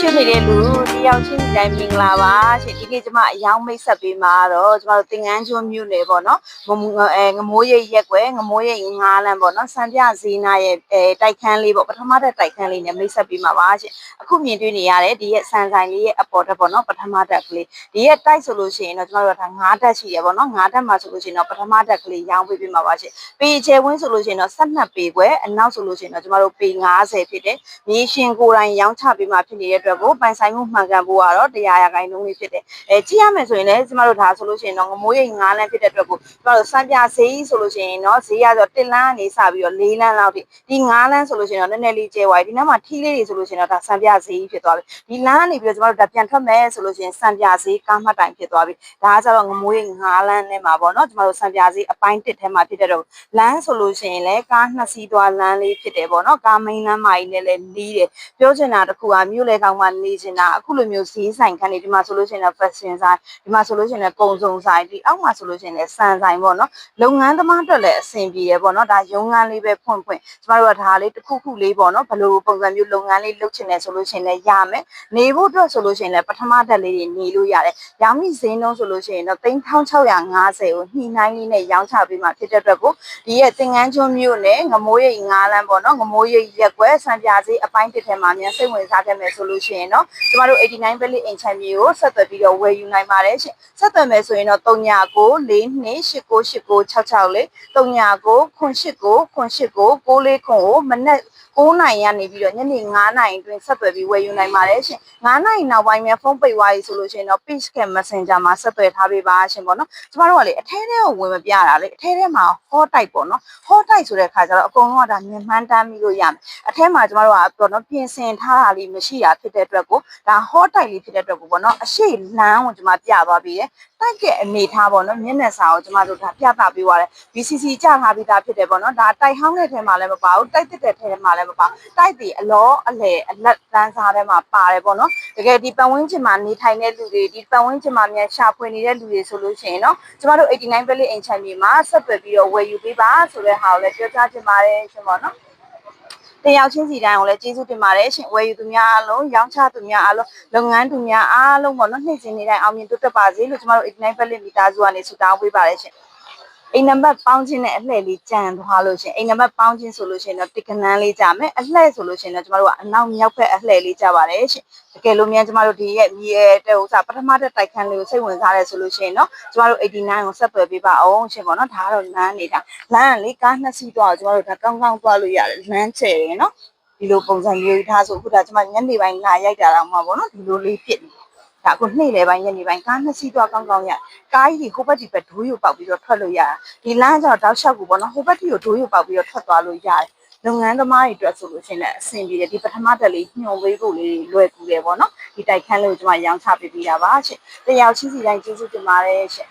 ရှုနေတဲ့လူတယောက်ချင်းဒီတိုင်းမင်္ဂလာပါရှင်ဒီနေ့ကျမအယောင်မိတ်ဆက်ပေးမှာတော့ကျမတို့သင်ငန်းကျွန်းမြို့နယ်ပေါ့နော်ငမိုးအဲငမိုးရိပ်ရက်ွယ်ငမိုးရိပ်ငါးလမ်းပေါ့နော်စံပြဇီနာရဲ့အဲတိုက်ခန်းလေးပေါ့ပထမတက်တိုက်ခန်းလေးနဲ့မိတ်ဆက်ပေးမှာပါရှင်အခုမြင်တွေ့နေရတယ်ဒီရဲ့စံဆိုင်လေးရဲ့အပေါ်တက်ပေါ့နော်ပထမတက်ကလေးဒီရဲ့တိုက်ဆိုလို့ရှိရင်တော့ကျမတို့ကဒါ၅တက်ရှိရပေါ့နော်၅တက်မှာဆိုလို့ရှိရင်တော့ပထမတက်ကလေးရောင်းပေးပေးမှာပါရှင်ပေချဲဝင်းဆိုလို့ရှိရင်တော့12ပေခွဲအနောက်ဆိုလို့ရှိရင်တော့ကျမတို့ပေ90ဖြစ်တယ်မြေရှင်ကိုယ်တိုင်ရောင်းချပေးမှာဖြစ်နေတဲ့အတွက်ကိုပိုင်ဆိုင်မှုမှန်ကန်ဖို့ကတော့တရားရဂိုင်းလုံးလေးဖြစ်တယ်အဲကြည့်ရမယ်ဆိုရင်လည်းကျမတို့ဒါဆိုလို့ရှိရင်တော့ငမိုးရိပ်9လမ်းဖြစ်တဲ့အတွက်ကိုကျမတို့စံပြဈေးဆိုလို့ရှိရင်တော့ဈေးရဆို1လမ်းကနေစပြီးတော့4လမ်းလောက်ထိဒီ9လမ်းဆိုလို့ရှိရင်တော့နည်းနည်းလေးကျဲသွားပြီဒီနောက်မှာထီးလေးတွေဆိုလို့ရှိရင်တော့ဒါစံပြဈေးဖြစ်သွားပြီဒီလမ်းကနေပြီးတော့ကျမတို့ဒါပြန်ထွက်မယ်ဆိုလို့ရှိရင်စံပြဈေးကားမှတ်တိုင်ဖြစ်သွားပြီဒါကကျတော့ငမိုးရိပ်9လမ်းနဲ့မှာပေါ့နော်ကျမတို့စံပြဈေးအပိုင်း1ထဲမှာဖြစ်တဲ့တော့လမ်းဆိုလို့ရှိရင်လည်းကားနှစ်စီးသွားလမ်းလေးဖြစ်တယ်ပေါ့နော်ကားမိန်လမ်းမကြီးနဲ့လည်းလီးတယ်ပြောချင်တာတစ်ခုကမြို့လေကောင်မှနေချင်တာအခုလိုမျိုးဈေးဆိုင်ခန်းနေဒီမှာဆိုလို့ရှိရင်လည်း fashion ဆိုင်ဒီမှာဆိုလို့ရှိရင်လည်းကုံစုံဆိုင်ဒီအောက်မှာဆိုလို့ရှိရင်လည်းစံဆိုင်ပေါ့နော်လုပ်ငန်းသမားအတွက်လည်းအဆင်ပြေရပေါ့နော်ဒါရုံးငန်းလေးပဲဖွင့်ဖွင့်ကျမတို့ကဒါလေးတစ်ခုခုလေးပေါ့နော်ဘယ်လိုပုံစံမျိုးလုပ်ငန်းလေးလုပ်ချင်တယ်ဆိုလို့ရှိရင်လည်းရမယ်နေဖို့အတွက်ဆိုလို့ရှိရင်လည်းပထမတက်လေးတွေနေလို့ရတယ်ရောင်းမိဈေးနှုန်းဆိုလို့ရှိရင်တော့3650ကိုညှိနှိုင်းလေးနဲ့ရောင်းချပေးမှဖြစ်တဲ့အတွက်ကိုဒီရဲ့သင်ငန်းကျွန်းမြို့နဲ့ငမိုးရိပ်ငါးလမ်းပေါ့နော်ငမိုးရိပ်ရက်ွယ်စံပြဈေးအပိုင်းတစ်ထဲမှာမြန်စိတ်ဝင်စားခဲ့မယ်ဆိုလို့ရှိရင်တော့ကျမတို့89 Valley အင်ချန်မီကိုဆက်သွယ်ပြီးတော့ဝယ်ယူနိုင်ပါတယ်ရှင်ဆက်သွယ်မယ်ဆိုရင်တော့39 42898966လေး39 98 98 98ကိုမနက်9နိုင်ရနေပြီးတော့ညနေ9နိုင်အတွင်းဆက်သွယ်ပြီးဝယ်ယူနိုင်ပါတယ်ရှင်9နိုင်နောက်ပိုင်းမှာဖုန်းပိတ်သွားပြီဆိုလို့ရှိရင်တော့ Page Cam Messenger မှာဆက်သွယ်ထားပေးပါရှင်ပေါ့နော်ကျမတို့ကလေအထဲထဲကိုဝင်မပြတာလေအထဲထဲမှာ hot type ပေါ့နော် hot type ဆိုတဲ့ခါကျတော့အကုန်လုံးကဒါမြင်မှန်းတမ်းပြီးလို့ရမယ်အထဲမှာကျမတို့ကပေါ့နော်ပြင်ဆင်ထားတာလေးမရှိတာဖြစ်တဲ့အတွက်ကိုဒါ hot type လေးဖြစ်တဲ့အတွက်ကိုပေါ့နော်အရှိလမ်းကိုကျမပြသွားပြီးတယ်တိုက်ရဲ့အနေထားပေါ့နော်မျက်နှာစာကိုကျမတို့ဒါပြသပေးသွားတယ် BCC ကြထားပြီးသားဖြစ်တယ်ပေါ့နော်ဒါတိုက်ဟောင်းတဲ့ထဲမှာလည်းမပါဘူးတိုက်တက်တဲ့ထဲမှာလည်းမပါတိုက်တည်အလောအလဲအလက်တန်းစားထဲမှာပါတယ်ပေါ့နော်တကယ်ဒီပတ်ဝန်းကျင်မှာနေထိုင်တဲ့လူတွေဒီပတ်ဝန်းကျင်မှာမြန်ရှာဖွေနေတဲ့လူတွေဆိုလို့ရှိရင်နော်ကျမတို့89 Valley အိမ်ချမ်းမြေမှာဆက်သွယ်ပြီးတော့ဝယ်ယူပေးပါဆိုတဲ့ဟာကိုလည်းပြောကြားချင်ပါတယ်ရှင်ပေါ့နော် တယောက်ချင်းစီတိုင်းကိုလည်းကျေးဇူးတင်ပါတယ်ရှင်ဝယ်ယူသူများအားလုံးရောင်းချသူများအားလုံးလုပ်ငန်းသူများအားလုံးပေါ့နော်နှိမ့်စင်နေတိုင်းအောင်မြင်တိုးတက်ပါစေလို့ကျမတို့89 Valley မိသားစုကနေဆုတောင်းပေးပါတယ်ရှင် အိမ်နံပါတ်ပေါင်းခြင်းနဲ့အလှည့်လေးကြံသွားလို့ရှင်အိမ်နံပါတ်ပေါင်းခြင်းဆိုလို့ရှင်တော့တကနန်းလေးကြမယ်အလှည့်ဆိုလို့ရှင်တော့ကျမတို့ကအနောက်မြောက်ဘက်အလှည့်လေးကြပါတယ်ရှင်တကယ်လို့မြန်ကျမတို့ဒီရဲ့မြေတဲ့ဥစ္စာပထမတက်တိုက်ခန်းလေးကိုစိတ်ဝင်စားတယ်ဆိုလို့ရှင်နော်ကျမတို့89ကိုဆက်သွယ်ပေးပါအောင်ရှင်ပေါ့နော်ဒါကတော့လမ်းနေတာလမ်းကလေကားနှစ်စီးသွားတော့ကျမတို့ဒါကောင်းကောင်းသွားလို့ရတယ်လမ်းချဲတယ်နော်ဒီလိုပုံစံမျိုးထားဆိုခုဒါကျမညနေပိုင်းလာရိုက်တာတော့မှာပေါ့နော်ဒီလိုလေးဖြစ်နေ ဒါအခုနှိမ့်လေပိုင်းညနေပိုင်းကားနှစ်စီးသွားကောင်းကောင်းရကားကြီးဟိုဘက်ဒီဘက်ဒိုးယူပေါက်ပြီးတော့ထွက်လို့ရတာဒီလမ်းကျတော့တောက်လျှောက်ကူပေါ့နော်ဟိုဘက်ဒီကိုဒိုးယူပေါက်ပြီးတော့ထွက်သွားလို့ရတယ်လုပ်ငန်းသမားတွေအတွက်ဆိုလို့ရှိရင်လည်းအဆင်ပြေတယ်ဒီပထမတက်လေးညှို့ပေးဖို့လေးလွယ်ကူတယ်ပေါ့နော်ဒီတိုက်ခန်းလေးကိုကျွန်မရောင်းချပေးပြီးတာပါရှင်တယောက်ချင်းစီတိုင်းကျေးဇူးတင်ပါတယ်ရှင်